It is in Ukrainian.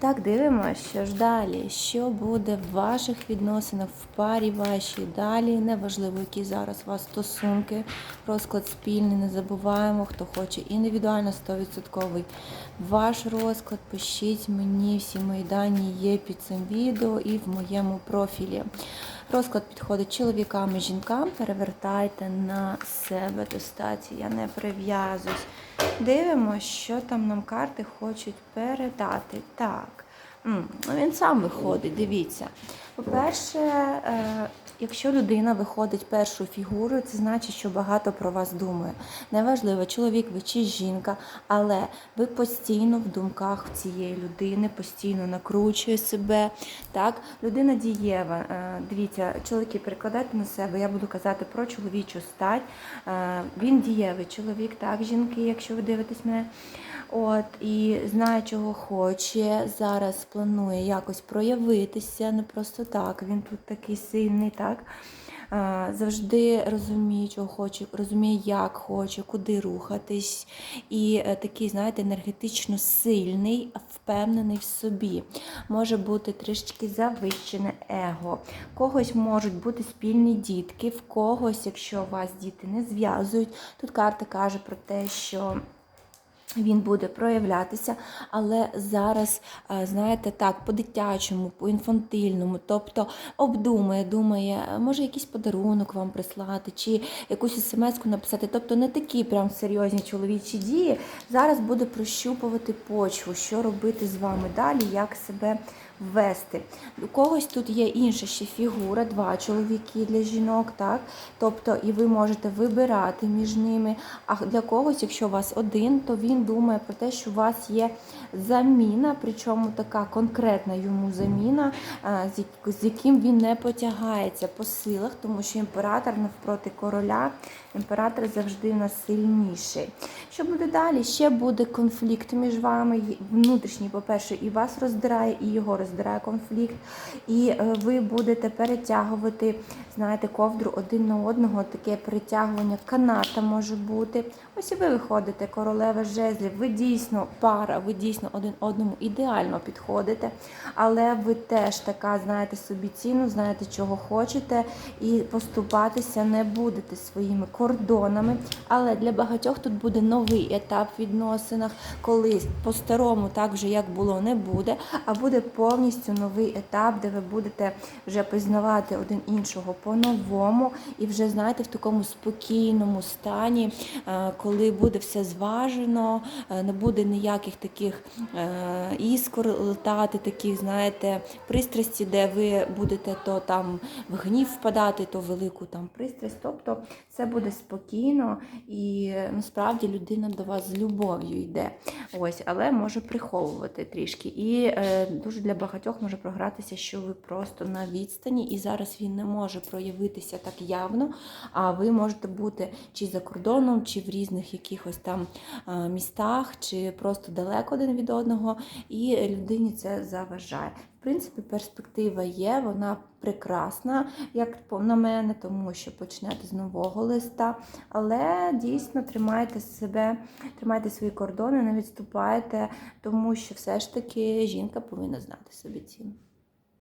Так, дивимося, що ж далі, що буде в ваших відносинах, в парі вашій далі. Неважливо, які зараз у вас стосунки, розклад спільний, не забуваємо, хто хоче індивідуально 100%. Ваш розклад пишіть мені, всі мої дані є під цим відео і в моєму профілі. Розклад підходить чоловікам і жінкам. Перевертайте на себе достаті, я не прив'язуюсь. Дивимося, що там нам карти хочуть передати. Так, м, ну він сам виходить, дивіться. По-перше, е, якщо людина виходить першою фігурою, це значить, що багато про вас думає. Неважливо, чоловік ви чи жінка, але ви постійно в думках цієї людини, постійно накручує себе. Так, людина дієва. Е, Дивіться, чоловіки, перекладайте на себе. Я буду казати про чоловічу стать. Е, Він дієвий чоловік, так, жінки, якщо ви дивитесь мене. От і знає, чого хоче. Зараз планує якось проявитися, не просто так. Він тут такий сильний, так. Завжди розуміє, чого хоче, розуміє, як хоче, куди рухатись. І е, такий, знаєте, енергетично сильний, впевнений в собі. Може бути трішки завищене его. Когось можуть бути спільні дітки, в когось, якщо вас діти не зв'язують. Тут карта каже про те, що. Він буде проявлятися, але зараз, е, знаєте, так, по-дитячому, по-інфантильному, тобто обдумає, думає, е, може якийсь подарунок вам прислати, чи якусь смс-ку написати. Тобто не такі прям серйозні чоловічі дії. Зараз буде прощупувати почву, що робити з вами далі, як себе ввести. У когось тут є інша ще фігура, два чоловіки для жінок, так? Тобто, і ви можете вибирати між ними. А для когось, якщо у вас один, то він думає про те, що у вас є заміна, причому така конкретна йому заміна, з яким він не потягається по силах, тому що імператор навпроти короля, імператор завжди в нас сильніший. Що буде далі? Ще буде конфлікт між вами, внутрішній, по-перше, і вас роздирає, і його роздирає конфлікт. І е, ви будете перетягувати, знаєте, ковдру один на одного, таке перетягування каната може бути. Ось і ви виходите, королева жезлів, ви дійсно пара, ви дійсно один одному ідеально підходите, але ви теж така, знаєте собі ціну, знаєте, чого хочете, і поступатися не будете своїми кордонами. Але для багатьох тут буде новий етап в відносинах, коли по-старому так вже як було, не буде, а буде повністю новий етап, де ви будете вже пізнавати один іншого по-новому і вже знаєте в такому спокійному стані, е, коли буде все зважено, е, не буде ніяких таких е, іскор летати, таких, знаєте, пристрасті, де ви будете то там в гнів впадати, то велику там пристрасть. Тобто це буде спокійно і насправді людина до вас з любов'ю йде. Ось, але може приховувати трішки. І е, дуже для багатьох може програтися, що ви просто на відстані, і зараз він не може проявитися так явно. А ви можете бути чи за кордоном, чи в різних якихось там е, містах, чи просто далеко один від одного, і людині це заважає. В принципі, перспектива є, вона прекрасна, як на мене, тому що почнете з нового листа. Але дійсно тримайте себе, тримайте свої кордони, не відступайте, тому що все ж таки жінка повинна знати собі ціну.